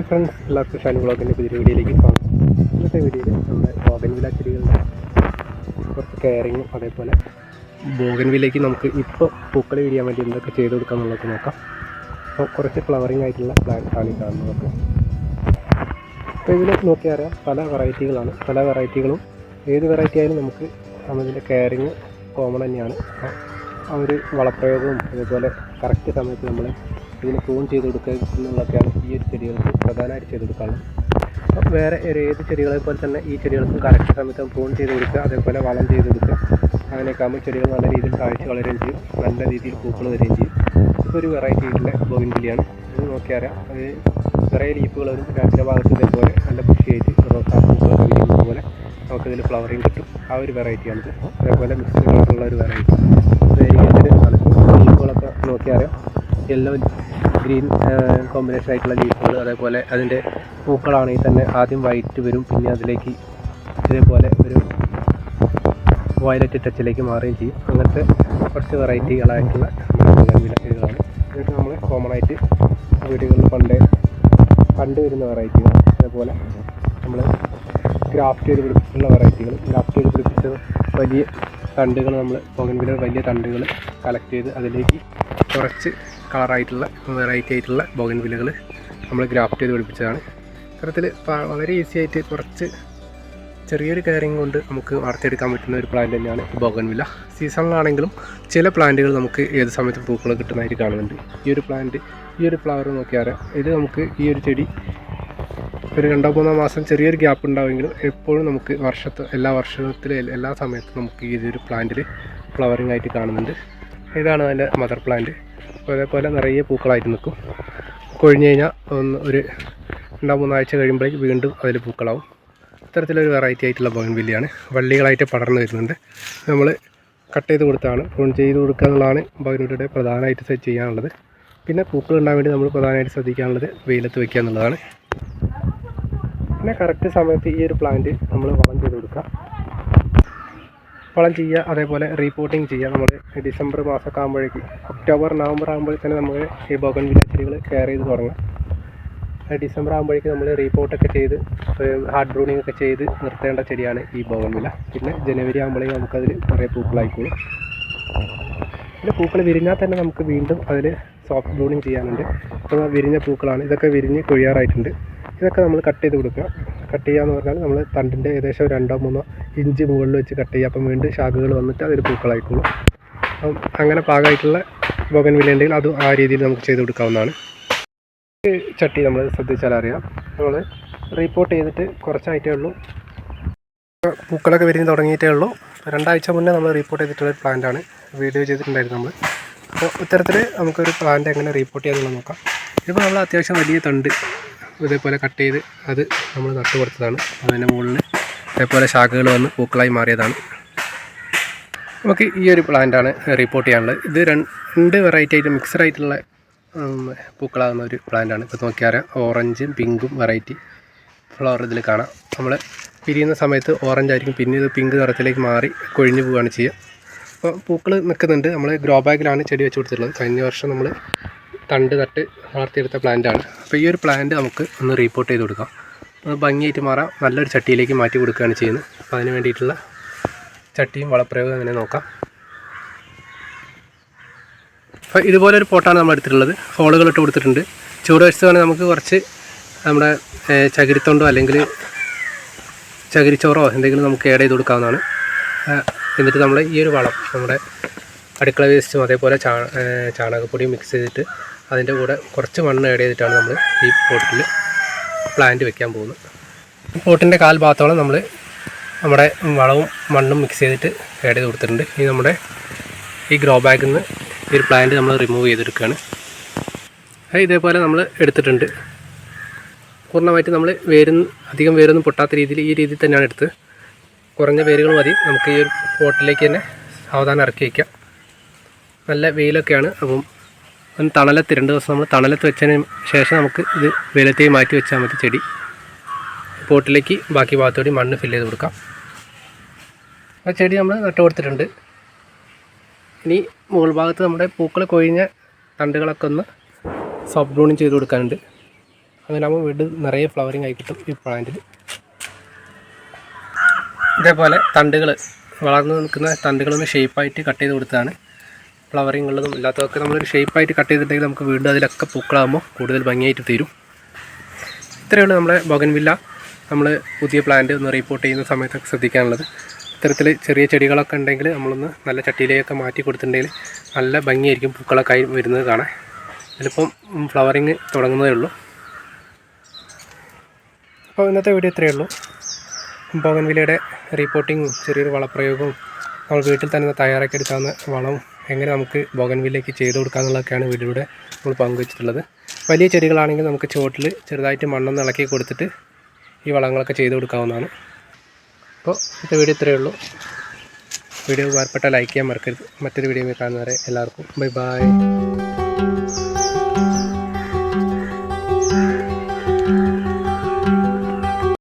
Hi friends എല്ലാവർക്കും ഷാനി ബ്ലോഗിന്റെ പുതിയൊരു വീഡിയോയിലേക്ക് സ്വാഗതം. ഇന്നത്തെ വീഡിയോയിൽ നമ്മുടെ ബോഗൻവില ചെടികളുടെ കുറച്ച് കെയറിങ്ങും അതേപോലെ ബോഗൻവിലേക്ക് നമുക്ക് ഇപ്പോൾ പൂക്കൾ വിരിയാൻ വേണ്ടി എന്തൊക്കെ ചെയ്ത് കൊടുക്കാം എന്നുള്ളത് നോക്കാം. അപ്പോൾ കുറച്ച് ഫ്ലവറിങ് ആയിട്ടുള്ള പ്ലാന്റ്സ് ആണ് ഈ കാണുന്നത്. അപ്പോൾ ഇതിൽ നോക്കിയാൽ അറിയാം പല വെറൈറ്റികളാണ് പല വെറൈറ്റികളും ഏത് വെറൈറ്റി ആയാലും നമുക്ക് അതിന്റെ കെയറിങ് കോമൺ തന്നെയാണ്. ആ ഒരു വളപ്രയോഗവും അതേപോലെ കറക്റ്റ് സമയത്ത് നമ്മൾ ഇതിന് പ്രൂൺ ചെയ്ത് കൊടുക്കുക എന്നുള്ളതൊക്കെയാണ് ഈ ഒരു ചെടികൾക്ക് പ്രധാനമായിട്ട് ചെയ്ത് കൊടുക്കാനുള്ളത് അപ്പം വേറെ ഒരു ഏത് ചെടികളെ പോലെ തന്നെ ഈ ചെടികൾക്കും കറക്റ്റ് സമയത്ത് പ്രൂൺ ചെയ്ത് കൊടുക്കുക അതേപോലെ വളം ചെയ്ത് കൊടുക്കുക. അങ്ങനെയൊക്കെ ആകുമ്പോൾ ചെടികൾ നല്ല രീതിയിൽ കാഴ്ച വളരുകയും ചെയ്യും നല്ല രീതിയിൽ പൂക്കൾ വരികയും ചെയ്യും. ഇതൊരു വെറൈറ്റി ആയിട്ടുള്ള ബോഗിൻവില്ലിയാണ് ഇത് നോക്കിയാറിയാം അത് നിറയെ ലീഫുകൾ വരും. രാത്രി ഭാഗത്ത് ഇതേപോലെ നല്ല ബുഷിയായിട്ട് റോസാപ്പൂക്കളൊക്കെ വിരിയുന്നത് പോലെ നമുക്കിതിൽ ഫ്ലവറിങ് കിട്ടും. ആ ഒരു വെറൈറ്റിയാണ് അതേപോലെ മിക്സ്ഡ് കളറുള്ള ഒരു വെറൈറ്റി വേരിയേറ്റഡ് ആണ്. ലീഫുകളൊക്കെ നോക്കിയാറിയാം യെല്ലോ ഗ്രീൻ കോമ്പിനേഷൻ ആയിട്ടുള്ള ലീഫുകൾ അതേപോലെ അതിന്റെ പൂക്കളാണെങ്കിൽ തന്നെ ആദ്യം വൈറ്റ് വരും പിന്നെ അതിലേക്ക് ഇതേപോലെ ഒരു വയലറ്റ് ടച്ചിലേക്ക് മാറുകയും ചെയ്യും. അങ്ങനത്തെ കുറച്ച് വെറൈറ്റികളായിട്ടുള്ള ചെടികളാണ് ഇതൊക്കെ നമ്മൾ കോമൺ ആയിട്ട് വീടുകളിൽ പണ്ട് കണ്ടുവരുന്ന വെറൈറ്റികൾ അതേപോലെ നമ്മൾ ഗ്രാഫ്റ്റ് ചെയ്ത് പിടിപ്പിച്ചിട്ടുള്ള വെറൈറ്റികൾ ഗ്രാഫ്റ്റ് ചെയ്ത് പിടിപ്പിച്ച വലിയ തണ്ടുകൾ നമ്മൾ ബോഗൻവില വലിയ തണ്ടുകൾ കളക്ട് ചെയ്ത് അതിലേക്ക് കുറച്ച് കളറായിട്ടുള്ള വെറൈറ്റി ആയിട്ടുള്ള ബോഗൻവിലകൾ നമ്മൾ ഗ്രാഫ്റ്റ് ചെയ്ത് പിടിപ്പിച്ചതാണ്. ഇത്തരത്തിൽ വളരെ ഈസി ആയിട്ട് കുറച്ച് ചെറിയൊരു കെയറിങ് കൊണ്ട് നമുക്ക് വളർത്തിയെടുക്കാൻ പറ്റുന്ന ഒരു പ്ലാന്റ് തന്നെയാണ് ബോഗൻവില്ല സീസണിലാണെങ്കിലും ചില പ്ലാന്റുകൾ നമുക്ക് ഏത് സമയത്തും പൂക്കൾ കിട്ടുന്നതായിട്ട് കാണുന്നുണ്ട്. ഈ ഒരു പ്ലാന്റ് ഈ ഒരു ഫ്ലവർ നോക്കിയാൽ ഇത് നമുക്ക് ഈ ഒരു ചെടി ഒരു രണ്ടോ മൂന്നോ മാസം ചെറിയൊരു ഗ്യാപ്പ് ഉണ്ടാവുമെങ്കിലും എപ്പോഴും നമുക്ക് വർഷത്തെ എല്ലാ വർഷത്തിലെ എല്ലാ സമയത്തും നമുക്ക് ഈ ഒരു പ്ലാന്റിൽ ഫ്ലവറിങ് ആയിട്ട് കാണുന്നുണ്ട്. ഇതാണ് അതിന്റെ മദർ പ്ലാന്റ് അതേപോലെ നിറയെ പൂക്കളായിട്ട് നിൽക്കും. കൊഴിഞ്ഞ് കഴിഞ്ഞാൽ ഒന്ന് ഒരു രണ്ടോ മൂന്നാഴ്ച കഴിയുമ്പോഴേക്ക് വീണ്ടും അതിൽ പൂക്കളാവും. ഇത്തരത്തിലൊരു വെറൈറ്റി ആയിട്ടുള്ള ബോഗൻവില്ലയാണ് വള്ളികളായിട്ട് പടർന്നു വരുന്നുണ്ട്. നമ്മൾ കട്ട് ചെയ്ത് കൊടുത്താണ് പ്രൂൺ ചെയ്ത് കൊടുക്കുക എന്നുള്ളതാണ് ബോഗൻവില്ലയുടെ പ്രധാനമായിട്ട് സെറ്റ് ചെയ്യാനുള്ളത്. പിന്നെ പൂക്കൾ ഉണ്ടാകാൻ വേണ്ടി നമ്മൾ പ്രധാനമായിട്ട് ശ്രദ്ധിക്കാനുള്ളത് വെയിലത്ത് വയ്ക്കുക എന്നുള്ളതാണ്. പിന്നെ കറക്റ്റ് സമയത്ത് ഈ ഒരു പ്ലാന്റ് നമ്മൾ വളം ചെയ്ത് കൊടുക്കുക. വളം ചെയ്യുക അതേപോലെ റീപോർട്ടിങ് ചെയ്യുക. നമ്മൾ ഡിസംബർ മാസമൊക്കെ ആകുമ്പോഴേക്ക് ഒക്ടോബർ നവംബർ ആകുമ്പോഴേക്ക് തന്നെ നമ്മൾ ഈ ബോഗൻ വില്ല ചെടികൾ കെയർ ചെയ്ത് തുടങ്ങാം. ഡിസംബർ ആകുമ്പോഴേക്ക് നമ്മൾ റീപോർട്ടൊക്കെ ചെയ്ത് ഹാർഡ് ബ്രൂണിംഗ് ഒക്കെ ചെയ്ത് നിർത്തേണ്ട ചെടിയാണ് ഈ ബോഗൻ വില പിന്നെ ജനുവരി ആകുമ്പോഴേക്കും നമുക്കതിൽ കുറേ പൂക്കളായിക്കോളും. പിന്നെ പൂക്കൾ വിരിഞ്ഞാൽ തന്നെ നമുക്ക് വീണ്ടും അതിൽ സോഫ്റ്റ് ബ്ലൂണിങ് ചെയ്യാനുണ്ട്. അപ്പോൾ വിരിഞ്ഞ പൂക്കളാണ്. ഇതൊക്കെ വിരിഞ്ഞ് കൊഴിയാറായിട്ടുണ്ട്. ഇതൊക്കെ നമ്മൾ കട്ട് ചെയ്ത് കൊടുക്കുക. കട്ട് എന്ന് പറഞ്ഞാൽ നമ്മൾ തണ്ടിന്റെ ഏകദേശം രണ്ടോ മൂന്നോ ഇഞ്ച് മുകളിൽ വെച്ച് കട്ട് ചെയ്യുക. അപ്പം വീണ്ടും ശാഖകൾ വന്നിട്ട് അതൊരു പൂക്കളായിക്കോളും. അപ്പം അങ്ങനെ പാകമായിട്ടുള്ള ബോഗൻ വില ഉണ്ടെങ്കിൽ അത് ആ രീതിയിൽ നമുക്ക് ചെയ്ത് കൊടുക്കാവുന്നതാണ്. ചട്ടി നമ്മൾ ശ്രദ്ധിച്ചാൽ അറിയാം. നമ്മൾ റീപ്പോർട്ട് ചെയ്തിട്ട് കുറച്ചായിട്ടേ ഉള്ളൂ. പൂക്കളൊക്കെ വിരിഞ്ഞ് തുടങ്ങിയിട്ടേ ഉള്ളൂ. രണ്ടാഴ്ച മുന്നേ നമ്മൾ റീപ്പോർട്ട് ചെയ്തിട്ടുള്ള ഒരു പ്ലാന്റാണ് വീഡിയോ ചെയ്തിട്ടുണ്ടായിരുന്നു നമ്മൾ അപ്പോൾ ഇത്തരത്തിൽ നമുക്കൊരു പ്ലാന്റ് എങ്ങനെ റീപ്പോർട്ട് ചെയ്യാമെന്നുള്ളത് നോക്കാം. ഇപ്പോൾ നമ്മൾ അത്യാവശ്യം വലിയ തണ്ട് ഇതേപോലെ കട്ട് ചെയ്ത് അത് നമ്മൾ നട്ടു കൊടുത്തതാണ്. അതിന്റെ മുകളിൽ ഇതേപോലെ ശാഖകൾ വന്ന് പൂക്കളായി മാറിയതാണ്. നമുക്ക് ഈ ഒരു പ്ലാന്റാണ് റിപ്പോർട്ട് ചെയ്യാനുള്ളത്. ഇത് രണ്ട് വെറൈറ്റി ആയിട്ട് മിക്സഡ് ആയിട്ടുള്ള പൂക്കളാകുന്ന ഒരു പ്ലാന്റാണ് ഇപ്പോൾ നോക്കിയാൽ ഓറഞ്ചും പിങ്കും വെറൈറ്റി ഫ്ലവർ ഇതിൽ കാണാം. നമ്മൾ പിരിയുന്ന സമയത്ത് ഓറഞ്ച് ആയിരിക്കും. പിന്നെ ഇത് പിങ്ക് നിറത്തിലേക്ക് മാറി കൊഴിഞ്ഞു പോവുകയാണ് ചെയ്യുക. അപ്പോൾ പൂക്കൾ നിൽക്കുന്നുണ്ട്. നമ്മൾ ഗ്രോ ബാഗിലാണ് ചെടി വെച്ച് കൊടുത്തിട്ടുള്ളത്. കഴിഞ്ഞ വർഷം നമ്മൾ തണ്ട് തട്ട് വളർത്തിയെടുത്ത പ്ലാന്റാണ് അപ്പോൾ ഈ ഒരു പ്ലാന്റ് നമുക്ക് ഒന്ന് റീപ്പോർട്ട് ചെയ്ത് കൊടുക്കാം. അത് ഭംഗിയായിട്ട് മാറാം. നല്ലൊരു ചട്ടിയിലേക്ക് മാറ്റി കൊടുക്കുകയാണ് ചെയ്യുന്നത്. അപ്പോൾ അതിന് വേണ്ടിയിട്ടുള്ള ചട്ടിയും വളപ്രയോഗം അങ്ങനെ നോക്കാം. അപ്പോൾ ഇതുപോലൊരു പോട്ടാണ് നമ്മൾ എടുത്തിട്ടുള്ളത്. ഹോളുകളിട്ട് കൊടുത്തിട്ടുണ്ട്. ചൂട് വെച്ചതാണെങ്കിൽ നമുക്ക് കുറച്ച് നമ്മുടെ ചകിരിത്തൊണ്ടോ അല്ലെങ്കിൽ ചകിരിച്ചോറോ എന്തെങ്കിലും നമുക്ക് ആഡ് ചെയ്ത് കൊടുക്കാവുന്നതാണ്. എന്നിട്ട് നമ്മൾ ഈ ഒരു വളം നമ്മുടെ അടുക്കള വേസ്റ്റും അതേപോലെ ചാണകപ്പൊടിയും മിക്സ് ചെയ്തിട്ട് അതിന്റെ കൂടെ കുറച്ച് മണ്ണ് ആഡ് ചെയ്തിട്ടാണ് നമ്മൾ ഈ പോട്ടിൽ പ്ലാന്റ് വെക്കാൻ പോകുന്നത്. പോട്ടിന്റെ കാൽ ഭാഗത്തോളം നമ്മൾ നമ്മുടെ വളവും മണ്ണും മിക്സ് ചെയ്തിട്ട് ആഡ് ചെയ്ത് കൊടുത്തിട്ടുണ്ട്. ഇനി നമ്മുടെ ഈ ഗ്രോ ബാഗിൽ നിന്ന് ഈ ഒരു പ്ലാന്റ് നമ്മൾ റിമൂവ് ചെയ്തെടുക്കുകയാണ് അത് ഇതേപോലെ നമ്മൾ എടുത്തിട്ടുണ്ട്. പൂർണമായിട്ട് നമ്മൾ വേരും അധികം വേരൊന്നും പൊട്ടാത്ത രീതിയിൽ ഈ രീതിയിൽ തന്നെയാണ് എടുത്ത്. കുറഞ്ഞ വേരുകൾ മതി. നമുക്ക് ഈ ഒരു പോട്ടിലേക്ക് തന്നെ സാവധാനം ഇറക്കി വയ്ക്കാം നല്ല വെയിലൊക്കെയാണ്. അപ്പം ഒന്ന് തണലത്ത് രണ്ട് ദിവസം നമ്മൾ തണലത്ത് വെച്ചതിന് ശേഷം നമുക്ക് ഇത് വെയിലത്തേക്ക് മാറ്റി വെച്ചാൽ മതി ചെടി. പോട്ടിലേക്ക് ബാക്കി ഭാഗത്തോടെ മണ്ണ് ഫില്ല് ചെയ്ത് കൊടുക്കാം. ആ ചെടി നമ്മൾ നട്ടു കൊടുത്തിട്ടുണ്ട്. ഇനി മുകൾ ഭാഗത്ത് നമ്മുടെ പൂക്കൾ കൊഴിഞ്ഞ തണ്ടുകളൊക്കെ ഒന്ന് സോഫ്റ്റ് ബ്രൂണിങ് ചെയ്ത് കൊടുക്കാനുണ്ട്. അങ്ങനെ ആകുമ്പോൾ വീട് നിറയെ ഫ്ലവറിങ് ആയി കിട്ടും ഈ പ്ലാന്റിൽ ഇതേപോലെ തണ്ടുകൾ വളർന്നു നിൽക്കുന്ന തണ്ടുകളൊന്ന് ഷേപ്പായിട്ട് കട്ട് ചെയ്ത് കൊടുത്തതാണ്. ഫ്ലവറിങ് ഉള്ളതും ഇല്ലാത്തതൊക്കെ നമ്മളൊരു ഷേപ്പായിട്ട് കട്ട് ചെയ്തിട്ടുണ്ടെങ്കിൽ നമുക്ക് വീണ്ടും അതിലൊക്കെ പൂക്കളാകുമ്പോൾ കൂടുതൽ ഭംഗിയായിട്ട് തീരും. ഇത്രയുള്ള നമ്മളെ ബൊഗൻവില്ല നമ്മൾ പുതിയ പ്ലാന്റ് ഒന്ന് റിപ്പോർട്ട് ചെയ്യുന്ന സമയത്തൊക്കെ ശ്രദ്ധിക്കാനുള്ളത്. ഇത്തരത്തിൽ ചെറിയ ചെടികളൊക്കെ ഉണ്ടെങ്കിൽ നമ്മളൊന്ന് നല്ല ചട്ടിയിലേക്കൊക്കെ മാറ്റി കൊടുത്തിട്ടുണ്ടെങ്കിൽ നല്ല ഭംഗിയായിരിക്കും പൂക്കളൊക്കെ ആയി വരുന്നത് കാണാൻ. ഇതിലിപ്പം ഫ്ലവറിങ് തുടങ്ങുന്നതേ ഉള്ളൂ. അപ്പോൾ ഇന്നത്തെ വീഡിയോ ഇത്രയേ ഉള്ളൂ. ബോഗൻവില്ലയുടെ റിപ്പോർട്ടിങ്ങും ചെറിയൊരു വളപ്രയോഗവും നമ്മൾ വീട്ടിൽ തന്നെ തയ്യാറാക്കി എടുക്കാവുന്ന വളവും എങ്ങനെ നമുക്ക് ബോഗൻവില്ലേക്ക് ചെയ്ത് കൊടുക്കാമെന്നുള്ളതൊക്കെയാണ് വീടിലൂടെ നമ്മൾ പങ്കുവച്ചിട്ടുള്ളത്. വലിയ ചെടികളാണെങ്കിൽ നമുക്ക് ചുവട്ടിൽ ചെറുതായിട്ട് മണ്ണൊന്ന് ഇളക്കി കൊടുത്തിട്ട് ഈ വളങ്ങളൊക്കെ ചെയ്ത് കൊടുക്കാവുന്നതാണ്. അപ്പോൾ ഇന്നത്തെ വീഡിയോ ഇത്രയേ ഉള്ളൂ. വീഡിയോ ഉപകാരപ്പെട്ട ലൈക്ക് ചെയ്യാൻ മറക്കരുത്. മറ്റൊരു വീഡിയോ കാണുന്നവരെ എല്ലാവർക്കും ബൈ ബൈ